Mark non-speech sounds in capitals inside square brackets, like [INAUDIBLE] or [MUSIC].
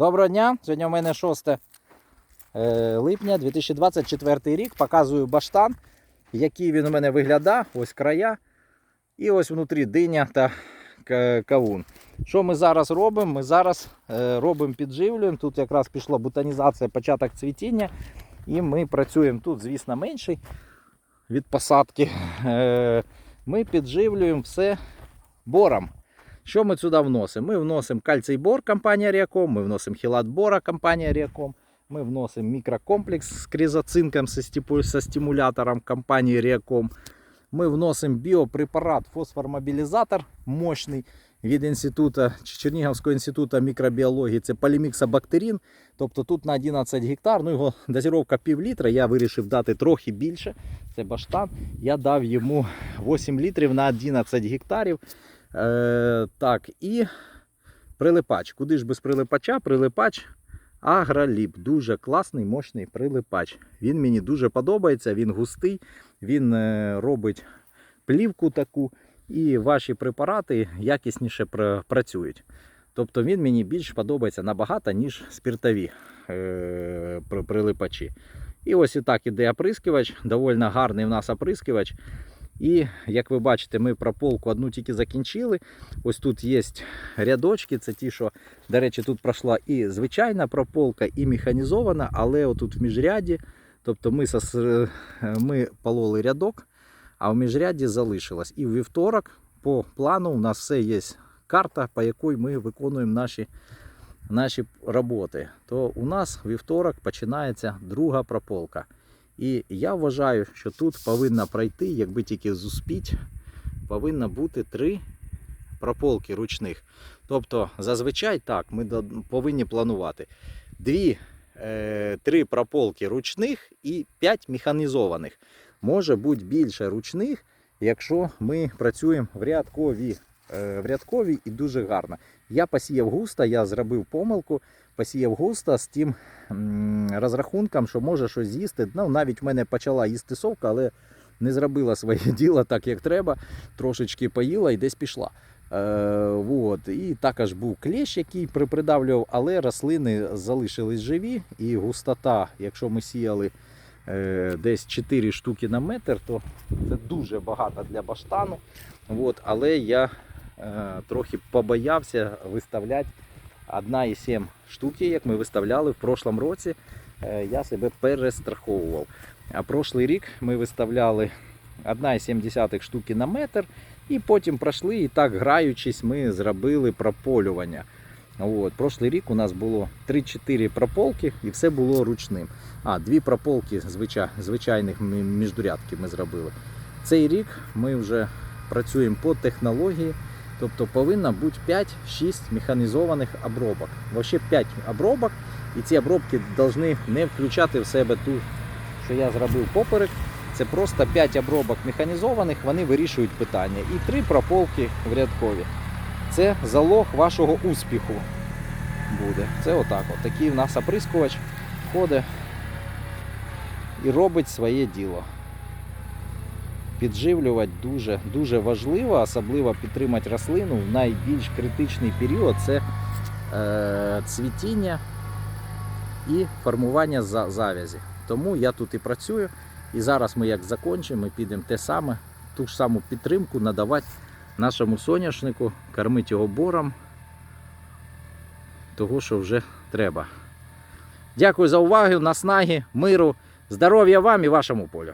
Доброго дня! Сьогодні у мене 6 е, липня 2024 рік. Показую баштан, який він у мене виглядає. Ось края. І ось внутрі диня та кавун. Що ми зараз робимо? Ми зараз е, робимо підживлюємо. Тут якраз пішла бутанізація, початок цвітіння. І ми працюємо тут, звісно, менший від посадки. Е, Ми підживлюємо все бором. Що ми сюди вносимо? Ми вносимо кальцій бор компанія Ріаком, ми вносимо хілат бора компанія Ріаком, ми вносимо мікрокомплекс з кризоцинком со стимулятором компанії Ріаком. Ми вносимо біопрепарат фосформобілізатор мощний від інституту Чернігівського інституту мікробіології. Це поліміксабактерин. Тобто тут на 11 гектар, ну його дозировка пів літра. Я вирішив дати трохи більше. Це баштан. Я дав йому 8 літрів на 11 гектарів. Е, так, і прилипач. Куди ж без прилипача? Прилипач Агроліп. Дуже класний, мощний прилипач. Він мені дуже подобається, він густий, він е, робить плівку таку, і ваші препарати якісніше пр- працюють. Тобто він мені більш подобається набагато, ніж спіртові е, прилипачі. І ось і так іде оприскувач. Доволі гарний в нас оприскувач. І як ви бачите, ми прополку одну тільки закінчили. Ось тут є рядочки, це ті, що, до речі, тут пройшла і звичайна прополка, і механізована, але отут в міжряді, тобто ми, сос... е, ми пололи рядок, а в міжряді залишилось. І в вівторок по плану у нас все є карта, по якій ми виконуємо наші, наші роботи. То у нас вівторок починається друга прополка. І я вважаю, що тут повинна пройти, якби тільки зуспіть, повинно бути три прополки ручних. Тобто, зазвичай так, ми повинні планувати дві, е, три прополки ручних і п'ять механізованих. Може бути більше ручних, якщо ми працюємо в рядкові. Е, В рядковій і дуже гарно. Я посіяв густо, я зробив помилку, посіяв густо з тим розрахунком, що може щось з'їсти. Ну, навіть в мене почала їсти совка, але не зробила своє [LAUGHS] діло так, як треба. Трошечки поїла і десь пішла. Е, вот. І також був клещ, який припридавлював, але рослини залишились живі, і густота, якщо ми сіяли е, десь 4 штуки на метр, то це дуже багато для баштану. От. Але я е, трохи побоявся виставляти 1,7 штуки, як ми виставляли в прошлому році. Е, я себе перестраховував. А прошлий рік ми виставляли 1,7 штуки на метр. І потім пройшли і так граючись, ми зробили прополювання. От. Прошлий рік у нас було 3-4 прополки і все було ручним. А, дві прополки звичай, звичайних мі- міждурядки ми зробили. Цей рік ми вже працюємо по технології, тобто повинно бути 5-6 механізованих обробок. Взагалі 5 обробок, і ці обробки повинні не включати в себе ту, що я зробив поперек. Це просто 5 обробок механізованих, вони вирішують питання. І 3 прополки в рядкові. Це залог вашого успіху буде. Це отак. От. Такий в нас оприскувач ходить і робить своє діло. Підживлювати дуже, дуже важливо, особливо підтримати рослину в найбільш критичний період це е, цвітіння і формування за- завязі. Тому я тут і працюю. І зараз ми як закінчимо, ми підемо те саме, ту ж саму підтримку надавати нашому соняшнику, кормити його бором, того, що вже треба. Дякую за увагу, наснаги, миру, здоров'я вам і вашому полю.